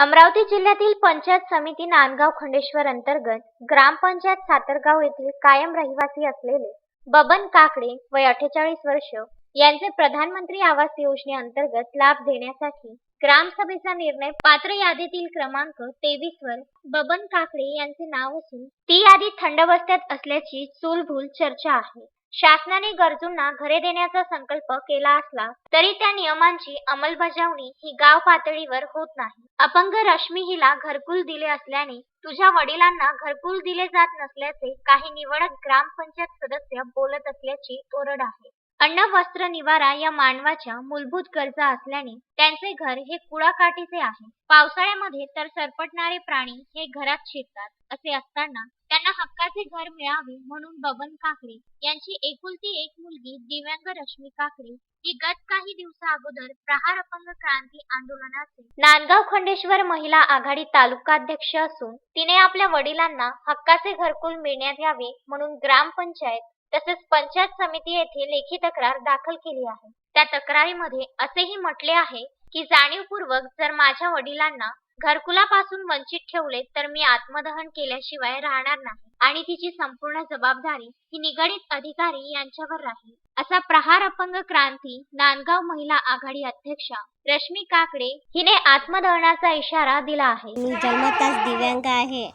अमरावती जिल्ह्यातील पंचायत समिती नांदगाव खंडेश्वर अंतर्गत ग्रामपंचायत सातरगाव येथील कायम रहिवासी असलेले बबन काकडे वय अठ्ठेचाळीस वर्ष यांचे प्रधानमंत्री आवास योजनेअंतर्गत लाभ देण्यासाठी ग्रामसभेचा निर्णय पात्र यादीतील क्रमांक तेवीस वर बबन काकडे यांचे नाव असून ती यादी थंड बस्त्यात असल्याची चूलभूल चर्चा आहे. शासनाने गरजूंना घरे देण्याचा संकल्प केला असला तरी त्या नियमांची अंमलबजावणी ही गाव पातळीवर होत नाही. अपंग रश्मी हिला घरकुल दिले असल्याने तुझ्या वडिलांना घरकुल दिले जात नसल्याचे काही निवडक ग्रामपंचायत सदस्य बोलत असल्याची ओरड आहे. अन्न वस्त्र निवारा या मानवाच्या मूलभूत गरजा असल्याने त्यांचे घर हे कुळाकाठीचे आहे. पावसाळ्यामध्ये तर सरपटणारे प्राणी हे घरात शिरतात असे असताना त्यांना हक्काचे घर मिळावे म्हणून बबन काकडे यांची एकुलती एक मुलगी दिव्यांग रश्मी काकडे ही गत काही दिवसा अगोदर प्रहार अपंग क्रांती आंदोलनाचे नांदगाव खंडेश्वर महिला आघाडी तालुकाध्यक्ष असून तिने आपल्या वडिलांना हक्काचे घरकुल मिळण्यात यावे म्हणून ग्रामपंचायत तसेच पंचायत समिती येथे लेखी तक्रार दाखल केली आहे. त्या तक्रारीमध्ये असेही म्हटले आहे की जाणीवपूर्वक जर माझ्या वडिलांना घरकुलापासून वंचित ठेवले तर मी आत्मदहन केल्याशिवाय राहणार नाही. आणि तिची संपूर्ण जबाबदारी ही निगडीत अधिकारी यांच्यावर राहील. असा प्रहार अपंग क्रांती नांदगाव महिला आघाडी अध्यक्षा रश्मी काकडे हिने आत्मदहनाचा इशारा दिला आहे. मी जन्मताच दिव्यांग आहे.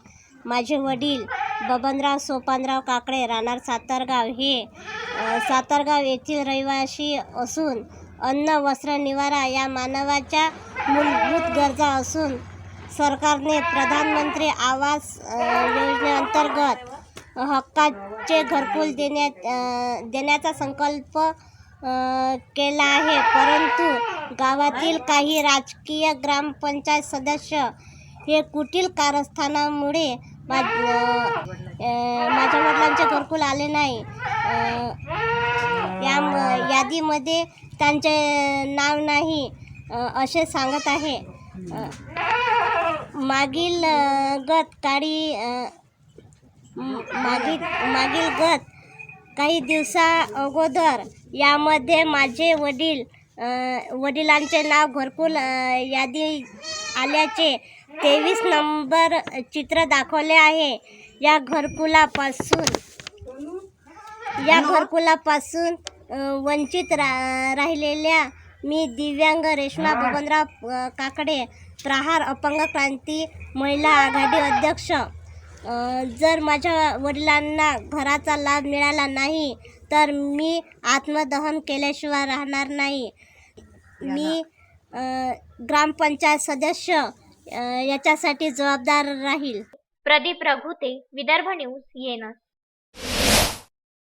माझे वडील बबनराव सोपानराव काकडे राहणार सातारगाव. हे सातारगाव येथील रहिवासी असून अन्न वस्त्र निवारा या मानवाच्या मूलभूत गरजा असून सरकारने प्रधानमंत्री आवास योजनेअंतर्गत हक्काचे घरकुल देण्या देण्याचा संकल्प केला आहे. परंतु गावातील काही राजकीय ग्रामपंचायत सदस्य हे कुटील कारस्थानामुळे मा माझ्या वडिलांचे घरकुल आले नाही. या यादीमध्ये त्यांचे नाव नाही असे सांगत आहे. मागील गत काळी मागील मागील गत काही दिवसा अगोदर यामध्ये माझे वडील वडिलांचे नाव घरकुल यादी आल्याचे तेवीस नंबर चित्र दाखवले आहे. या घरकुलापासून या घरकुलापासून वंचित रा राहिलेल्या मी दिव्यांग रेश्मा बबनराव काकडे प्रहार अपंग क्रांती महिला आघाडी अध्यक्ष. जर माझ्या वडिलांना घराचा लाभ मिळाला नाही तर मी आत्मदहन केल्याशिवाय राहणार नाही. मी ग्रामपंचायत सदस्य याच्यासाठी जबाबदार राहील. प्रदीप रघुते विदर्भ न्यूज येणं